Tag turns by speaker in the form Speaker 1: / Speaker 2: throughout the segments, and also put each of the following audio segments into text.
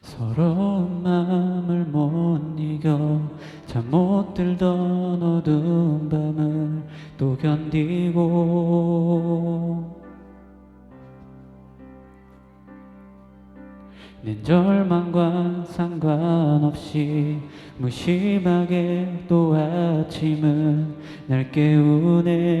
Speaker 1: 서러운 마음을 못 이겨. 잠 못 들던 어두운 밤을 또 견디고. 낸 절망과 상관없이 무심하게 또 아침은 날 깨우네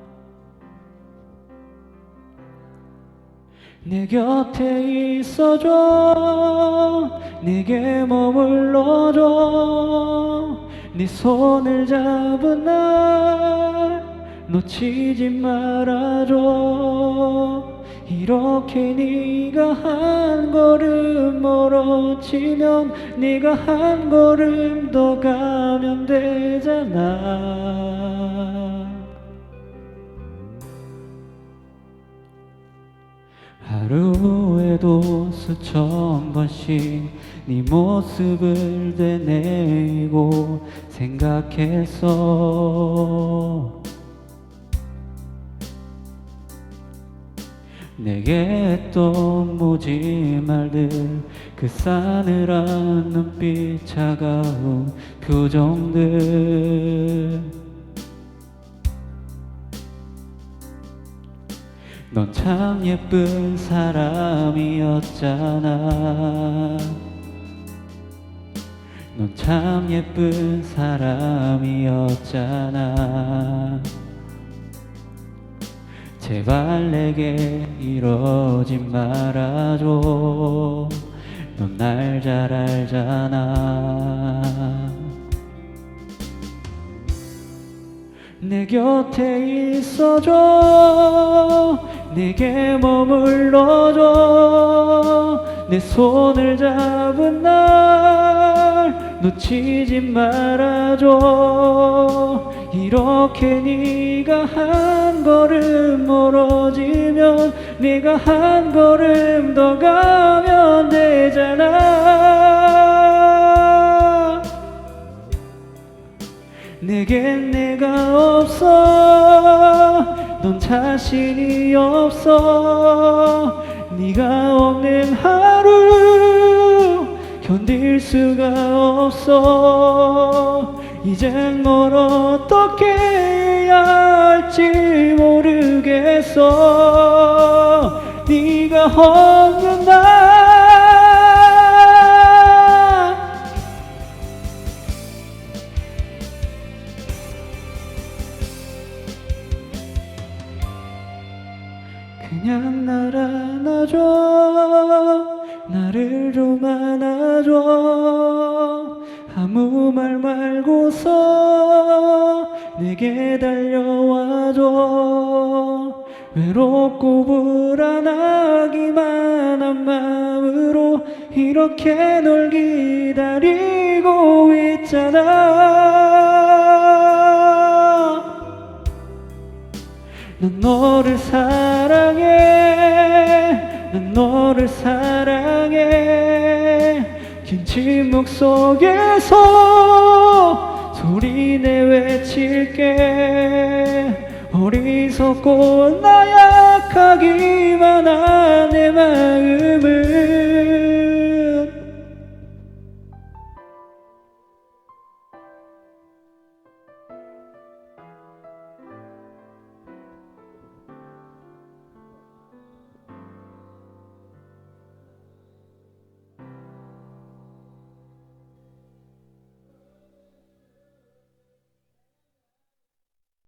Speaker 1: 내 곁에 있어줘. 내게 머물러줘. 네 손을 잡은 날 놓치지 말아줘. 이렇게 네가 한 걸음 멀어지면 네가 한 걸음 더 가면 되잖아 하루에도 수천 번씩 네 모습을 되뇌이고 생각했어. 내게 했던 모진 말들 그 싸늘한 눈빛 차가운 표정들 넌 참 예쁜 사람이었잖아. 넌 참 예쁜 사람이었잖아. 제발 내게 이러지 말아줘. 넌 날 잘 알잖아. 내 곁에 있어줘 내게 머물러줘. 내 손을 잡은 날 놓치지 말아줘. 이렇게 네가 한 걸음 멀어지면 네가 한 걸음 더 가면 되잖아. 내겐 내가 없어 넌 자신이 없어. 네가 없는 하루 견딜 수가 없어. 이젠 뭘 어떻게 해야 할지 모르겠어. 네가 그냥 날 안아줘. 나를 좀 안아줘. 아무 말 말고서 내게 달려와줘. 외롭고 불안하기만 한 마음으로 이렇게 널 기다리고 있잖아 난 너를 사랑해. 난 너를 사랑해. 긴 침묵 속에서 소리내 외칠게. 어리석고 나약하기만 한 내 마음을